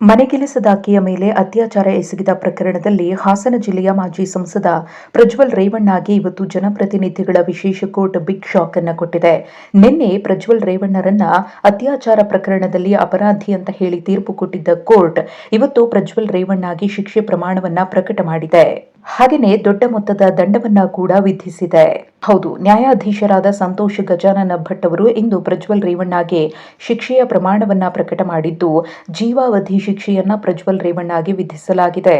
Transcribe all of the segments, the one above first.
ಮನೆಗೆಲಸದಾಕೆಯ ಮೇಲೆ ಅತ್ಯಾಚಾರ ಎಸಗಿದ ಪ್ರಕರಣದಲ್ಲಿ ಹಾಸನ ಜಿಲ್ಲೆಯ ಮಾಜಿ ಸಂಸದ ಪ್ರಜ್ವಲ್ ರೇವಣ್ಣಗೆ ಇವತ್ತು ಜನಪ್ರತಿನಿಧಿಗಳ ವಿಶೇಷ ಕೋರ್ಟ್ ಬಿಗ್ ಶಾಕ್ ಅನ್ನು ಕೊಟ್ಟಿದೆ. ನಿನ್ನೆ ಪ್ರಜ್ವಲ್ ರೇವಣ್ಣರನ್ನ ಅತ್ಯಾಚಾರ ಪ್ರಕರಣದಲ್ಲಿ ಅಪರಾಧಿ ಅಂತ ಹೇಳಿ ತೀರ್ಪು ಕೊಟ್ಟಿದ್ದ ಕೋರ್ಟ್ ಇವತ್ತು ಪ್ರಜ್ವಲ್ ರೇವಣ್ಣಗೆ ಶಿಕ್ಷೆ ಪ್ರಮಾಣವನ್ನ ಪ್ರಕಟ ಮಾಡಿದೆ. ಹಾಗೆಯೇ ದೊಡ್ಡ ಮೊತ್ತದ ದಂಡವನ್ನ ಕೂಡ ವಿಧಿಸಿದೆ. ಹೌದು, ನ್ಯಾಯಾಧೀಶರಾದ ಸಂತೋಷ್ ಗಜಾನನ ಭಟ್ ಅವರು ಇಂದು ಪ್ರಜ್ವಲ್ ರೇವಣ್ಣಗೆ ಶಿಕ್ಷೆಯ ಪ್ರಮಾಣವನ್ನ ಪ್ರಕಟ ಮಾಡಿದ್ದು, ಜೀವಾವಧಿ ಶಿಕ್ಷೆಯನ್ನ ಪ್ರಜ್ವಲ್ ರೇವಣ್ಣಗೆ ವಿಧಿಸಲಾಗಿದೆ.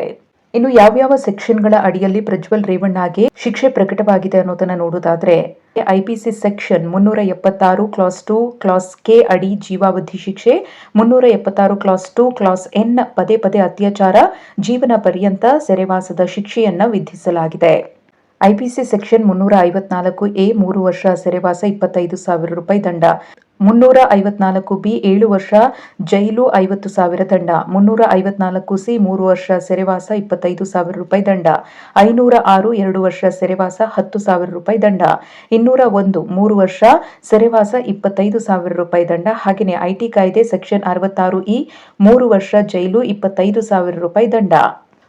ಇನ್ನು ಯಾವ್ಯಾವ ಸೆಕ್ಷನ್ಗಳ ಅಡಿಯಲ್ಲಿ ಪ್ರಜ್ವಲ್ ರೇವಣ್ಣಗೆ ಶಿಕ್ಷೆ ಪ್ರಕಟವಾಗಿದೆ ಅನ್ನೋದನ್ನ ನೋಡೋದಾದ್ರೆ ಐಪಿಸಿ ಸೆಕ್ಷನ್ ಮುನ್ನೂರ ಎಪ್ಪತ್ತಾರು ಕ್ಲಾಸ್ ಟು ಕ್ಲಾಸ್ ಕೆ ಅಡಿ ಜೀವಾವಧಿ ಶಿಕ್ಷೆ, ಮುನ್ನೂರ ಎಪ್ಪತ್ತಾರು ಕ್ಲಾಸ್ ಟು ಕ್ಲಾಸ್ ಎನ್ ಪದೇ ಪದೇ ಅತ್ಯಾಚಾರ, ಜೀವನ ಪರ್ಯಂತ ಸೆರೆವಾಸದ ಶಿಕ್ಷೆಯನ್ನ ವಿಧಿಸಲಾಗಿದೆ. ಐಪಿಸಿ ಸೆಕ್ಷನ್ ಮುನ್ನೂರ ಐವತ್ನಾಲ್ಕು ಎ ಮೂರು ವರ್ಷ ಸೆರೆವಾಸ ಇಪ್ಪತ್ತೈದು ಸಾವಿರ ರೂಪಾಯಿ ದಂಡ. ಮುನ್ನೂರ ಐವತ್ನಾಲ್ಕು ಬಿ ಏಳು ವರ್ಷ ಜೈಲು ಐವತ್ತು ಸಾವಿರ ದಂಡ. ಮುನ್ನೂರ ಐವತ್ನಾಲ್ಕು ಸಿ ಮೂರು ವರ್ಷ ಸೆರೆವಾಸ ಇಪ್ಪತ್ತೈದು ಸಾವಿರ ರೂಪಾಯಿ ದಂಡ. ಐನೂರ ಆರು ಎರಡು ವರ್ಷ ಸೆರೆವಾಸ ಹತ್ತು ಸಾವಿರ ರೂಪಾಯಿ ದಂಡ. ಇನ್ನೂರ ಒಂದು ಮೂರು ವರ್ಷ ಸೆರೆವಾಸ ಇಪ್ಪತ್ತೈದು ಸಾವಿರ ರೂಪಾಯಿ ದಂಡ. ಹಾಗೆಯೇ ಐಟಿ ಕಾಯ್ದೆ ಸೆಕ್ಷನ್ ಅರವತ್ತಾರು ಇ ಮೂರು ವರ್ಷ ಜೈಲು ಇಪ್ಪತ್ತೈದು ಸಾವಿರ ರೂಪಾಯಿ ದಂಡ.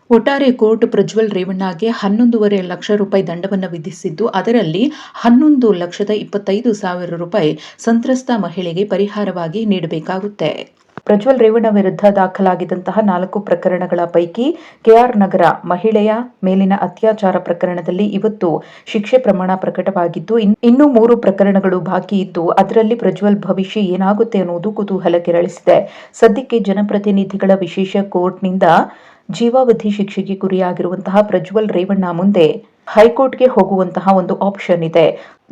ಒಟ್ಟಾರೆ ಕೋರ್ಟ್ ಪ್ರಜ್ವಲ್ ರೇವಣ್ಣಗೆ ಹನ್ನೊಂದೂವರೆ ಲಕ್ಷ ರೂಪಾಯಿ ದಂಡವನ್ನು ವಿಧಿಸಿದ್ದು, ಅದರಲ್ಲಿ ಹನ್ನೊಂದು ಲಕ್ಷದ ಇಪ್ಪತ್ತೈದು ಸಾವಿರ ರೂಪಾಯಿ ಸಂತ್ರಸ್ತ ಮಹಿಳೆಗೆ ಪರಿಹಾರವಾಗಿ ನೀಡಬೇಕಾಗುತ್ತೆ. ಪ್ರಜ್ವಲ್ ರೇವಣ್ಣ ವಿರುದ್ಧ ದಾಖಲಾಗಿದ್ದಂತಹ ನಾಲ್ಕು ಪ್ರಕರಣಗಳ ಪೈಕಿ ಕೆಆರ್ ನಗರ ಮಹಿಳೆಯ ಮೇಲಿನ ಅತ್ಯಾಚಾರ ಪ್ರಕರಣದಲ್ಲಿ ಇವತ್ತು ಶಿಕ್ಷೆ ಪ್ರಮಾಣ ಪ್ರಕಟವಾಗಿದ್ದು ಇನ್ನೂ ಮೂರು ಪ್ರಕರಣಗಳು ಬಾಕಿ ಇದ್ದು, ಅದರಲ್ಲಿ ಪ್ರಜ್ವಲ್ ಭವಿಷ್ಯ ಏನಾಗುತ್ತೆ ಅನ್ನುವುದು ಕುತೂಹಲ ಕೆರಳಿಸಿದೆ. ಸದ್ಯಕ್ಕೆ ಜನಪ್ರತಿನಿಧಿಗಳ ವಿಶೇಷ ಕೋರ್ಟ್ನಿಂದ ಜೀವಾವಧಿ ಶಿಕ್ಷೆಗೆ ಗುರಿಯಾಗಿರುವಂತಹ ಪ್ರಜ್ವಲ್ ರೇವಣ್ಣ ಮುಂದೆ ಹೈಕೋರ್ಟ್ಗೆ ಹೋಗುವಂತಹ ಒಂದು ಆಪ್ಷನ್ ಇದೆ.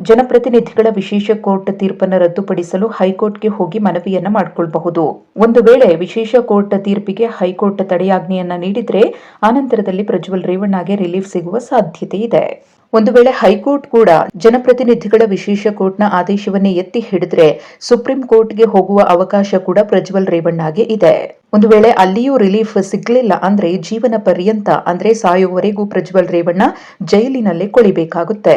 ಜನಪ್ರತಿನಿಧಿಗಳ ವಿಶೇಷ ಕೋರ್ಟ್ ತೀರ್ಪನ್ನು ರದ್ದುಪಡಿಸಲು ಹೈಕೋರ್ಟ್ಗೆ ಹೋಗಿ ಮನವಿಯನ್ನ ಮಾಡಿಕೊಳ್ಳಬಹುದು ಒಂದು ವೇಳೆ ವಿಶೇಷ ಕೋರ್ಟ್ ತೀರ್ಪಿಗೆ ಹೈಕೋರ್ಟ್ ತಡೆಯಾಜ್ಞೆಯನ್ನ ನೀಡಿದ್ರೆ ಆನಂತರದಲ್ಲಿ ಪ್ರಜ್ವಲ್ ರೇವಣ್ಣಗೆ ರಿಲೀಫ್ ಸಿಗುವ ಸಾಧ್ಯತೆ ಇದೆ. ಒಂದು ವೇಳೆ ಹೈಕೋರ್ಟ್ ಕೂಡ ಜನಪ್ರತಿನಿಧಿಗಳ ವಿಶೇಷ ಕೋರ್ಟ್ನ ಆದೇಶವನ್ನೇ ಎತ್ತಿ ಹಿಡಿದ್ರೆ ಸುಪ್ರೀಂ ಕೋರ್ಟ್ಗೆ ಹೋಗುವ ಅವಕಾಶ ಕೂಡ ಪ್ರಜ್ವಲ್ ರೇವಣ್ಣಗೆ ಇದೆ. ಒಂದು ವೇಳೆ ಅಲ್ಲಿಯೂ ರಿಲೀಫ್ ಸಿಗ್ಲಿಲ್ಲ ಅಂದ್ರೆ ಜೀವನ ಪರ್ಯಂತ ಅಂದ್ರೆ ಸಾಯುವವರೆಗೂ ಪ್ರಜ್ವಲ್ ರೇವಣ್ಣ ಜೈಲಿನಲ್ಲೇ ಕೊಳಿಬೇಕಾಗುತ್ತೆ.